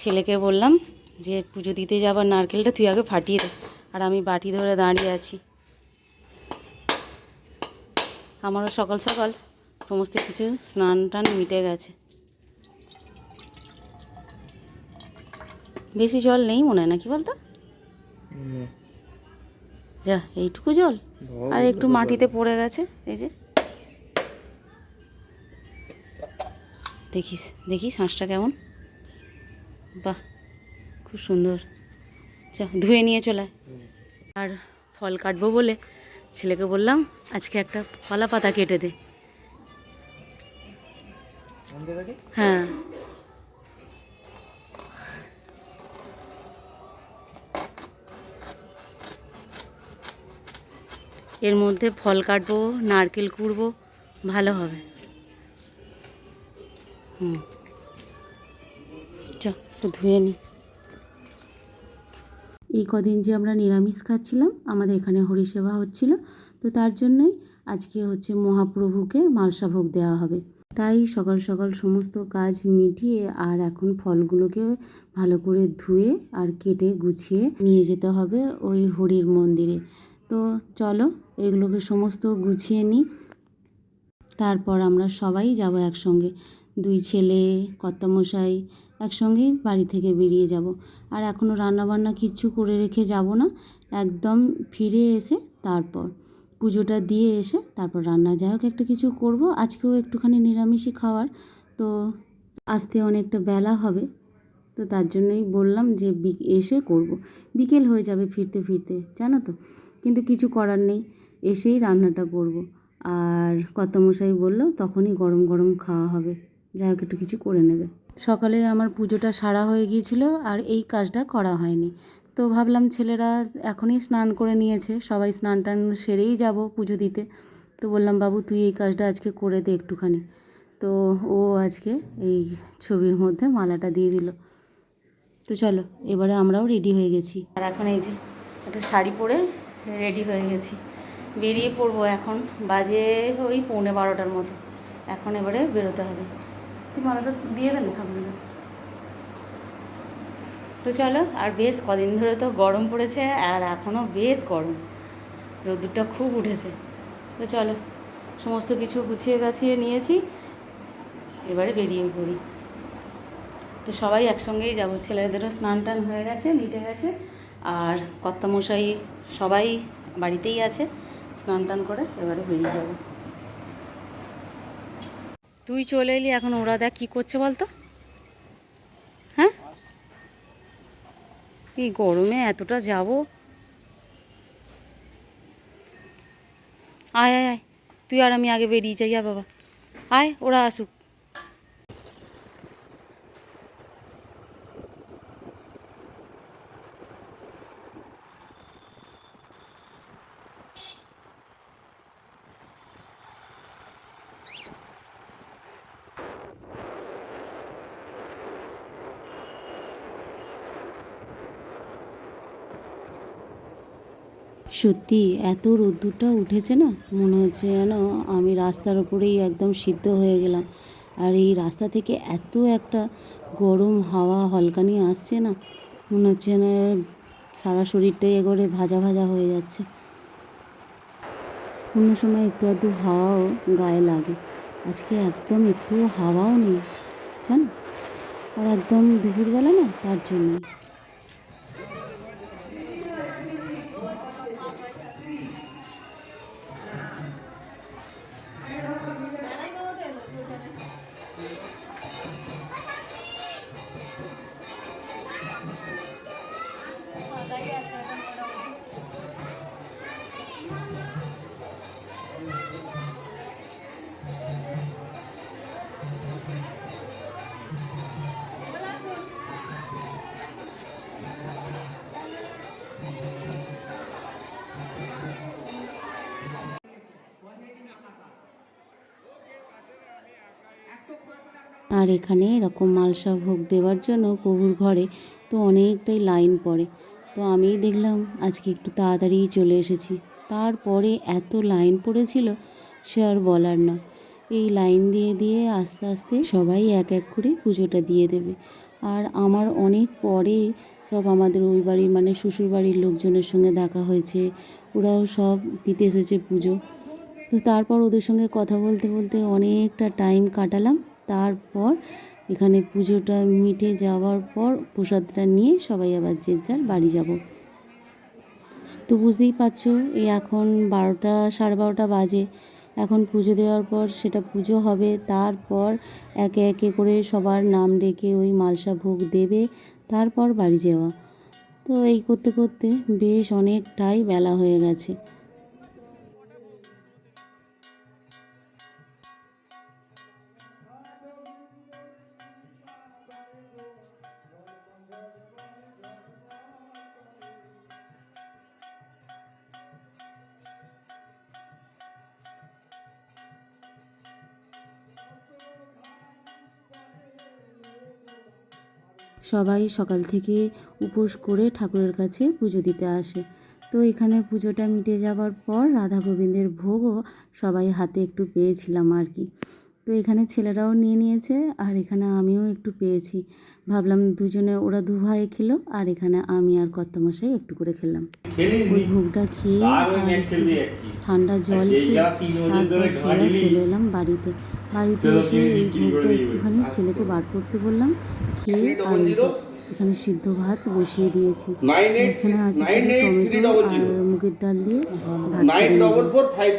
ছেলেকে বললাম যে পুজো দিতে যাবার নারকেলটা তুই আগে ফাটিয়ে দে। আর আমি বাটি ধরে দাঁড়িয়ে আছি। আমারও সকাল সকাল সমস্ত কিছু স্নান টান মিটে গেছে। বেশি জল নেই মনে হয় না কি বলতো যা এইটুকু জল? আর একটু মাটিতে পড়ে গেছে এই যে। দেখিস দেখিস হাঁসটা কেমন? বাহ, খুব সুন্দর। চ ধুয়ে নিয়ে চলে। আর ফল কাটবো বলে ছেলেকে বললাম, আজকে একটা কলা পাতা কেটে দে। হ্যাঁ। এর মধ্যে ফল কাটবো, নারকেল কুড়বো, ভালো হবে। হুম। একটু ধুয়ে নিই এই কদিন যে আমরা নিরামিষ খাচ্ছিলাম, আমাদের এখানে হরিসেবা হচ্ছিল, তো তার জন্যই আজকে হচ্ছে মহাপ্রভুকে মালসা ভোগ দেওয়া হবে। তাই সকাল সকাল সমস্ত কাজ মিটিয়ে আর এখন ফলগুলোকে ভালো করে ধুয়ে আর কেটে গুছিয়ে নিয়ে যেতে হবে ওই হরির মন্দিরে। তো চলো, এগুলোকে সমস্ত গুছিয়ে নিই তারপর আমরা সবাই যাব একসঙ্গে। দুই ছেলে, কর্তামশাই একসঙ্গেই বাড়ি থেকে বেরিয়ে যাব। আর এখনও রান্নাবান্না কিচ্ছু করে রেখে যাব না। একদম ফিরে এসে তারপর পুজোটা দিয়ে এসে তারপর রান্না। যাই হোক, একটা কিছু করব। আজকেও একটুখানি নিরামিষই খাওয়ার। তো আসতে অনেকটা বেলা হবে। তো তার জন্যই বললাম যে এসে করব। বিকেল হয়ে যাবে ফিরতে ফিরতে, জানো তো? কিন্তু কিছু করার নেই। এসেই রান্নাটা করব। আর কত মশাই বলল, তখনই গরম গরম খাওয়া হবে। যাই হোক, একটু কিছু করে নেবে। সকালে আমার পুজোটা সারা হয়ে গিয়েছিল আর এই কাজটা করা হয়নি। তো ভাবলাম ছেলেরা এখনই স্নান করে নিয়েছে, সবাই স্নান টান সেরেই যাব পুজো দিতে। তো বললাম, বাবু, তুই এই কাজটা আজকে করে দে একটুখানি। তো ও আজকে এই ছবির মধ্যে মালাটা দিয়ে দিল। তো চলো, এবারে আমরাও রেডি হয়ে গেছি। আর এখন এই যে একটা শাড়ি পরে রেডি হয়ে গেছি। বেরিয়ে পড়ব এখন, বাজে ওই পৌনে বারোটার মতো। এখন এবারে বেরোতে হবে। তুই মালাটা দিয়ে দেন ঠাকুরের কাছে? তো চলো, আর বেশ কদিন ধরে তো গরম পড়েছে, আর এখনও বেশ গরম। রোদ্দুরটা খুব উঠেছে। তো চলো, সমস্ত কিছু গুছিয়ে গাছিয়ে নিয়েছি, এবারে বেরিয়ে পড়ি। তো সবাই একসঙ্গেই যাব, ছেলেদেরও স্নান টান হয়ে গেছে, মিটে গেছে, আর কর্তামশাই সবাই বাড়িতেই আছে, স্নান টান করে এবারে বেরিয়ে যাব। তুই চলে এলি, এখন ওরা দেখ কী করছে বলতো? হ্যাঁ? এই গরমে এতটা যাব। আয় আয় আয়। তুই আর আমি আগে বেরিয়ে যাই বাবা। আয়, ওরা আসুক। সত্যি, এত রোদ্দুরটা উঠেছে না? মনে হচ্ছে যেন আমি রাস্তার ওপরেই একদম সিদ্ধ হয়ে গেলাম। আর এই রাস্তা থেকে এত একটা গরম হাওয়া হলকানি আসছে না? মনে হচ্ছে যেন সারা শরীরটাই একেবারে ভাজা ভাজা হয়ে যাচ্ছে। অন্য সময় একটু আধটু হাওয়াও গায়ে লাগে। আজকে একদম একটু হাওয়াও নেই, জানো? আর একদম দুপুরবেলা না, তার জন্যই। আর এখানে এরকম মালসা ভোগ দেওয়ার জন্য প্রভুর ঘরে তো অনেকটাই লাইন পড়ে। তো আমি দেখলাম আজকে একটু তাড়াতাড়ি চলে এসেছি। তারপরে এত লাইন পড়েছিল, সে আর বলার না। এই লাইন দিয়ে দিয়ে আস্তে আস্তে সবাই এক এক করে পুজোটা দিয়ে দেবে। আর আমার অনেক পরে সব আমাদের ওই বাড়ির মানে শ্বশুর বাড়ির লোকজনের সঙ্গে দেখা হয়েছে, ওরাও সব দিতে এসেছে পুজো। তো তারপর ওদের সঙ্গে কথা বলতে বলতে অনেকটা টাইম কাটালাম। তারপর এখানে পুজোটা মিটে যাওয়ার পর প্রসাদটা নিয়ে সবাই আবার যে যার বাড়ি যাব। তো বুঝতেই পারছ, এই এখন বারোটা, সাড়ে বারোটা বাজে। এখন পুজো দেওয়ার পর সেটা পুজো হবে। তারপর একে একে করে সবার নাম ডেকে ওই মালসা ভোগ দেবে, তারপর বাড়ি যাওয়া। তো এই করতে করতে বেশ অনেকটাই বেলা হয়ে গেছে। সবাই সকাল থেকে উপোস করে ঠাকুরের কাছে পুজো দিতে আসে। তো এখানে পুজোটা মিটে যাওয়ার পর রাধা গোবিন্দের ভোগও সবাই হাতে একটু পেয়েছিলাম আর কি। তো এখানে ছেলেরাও নিয়ে নিয়েছে আর এখানে আমিও একটু পেয়েছি। ভাবলাম দুজনে ওরা দু ভাই খেলো আর এখানে আমি আর কর্তামশাই একটু করে খেলাম। ওই ভোগটা খেয়ে ঠান্ডা জল খেয়ে তারপর সোজা চলে এলাম বাড়িতে। বাড়িতে এসে এই ভোগটা একটুখানি ছেলেকে বার করতে বললাম। খেয়ে আর এই যে এখানে সিদ্ধ ভাত বসিয়ে দিয়েছি। এখানে আছে টমেটো আর মুগের ডাল দিয়ে ভাত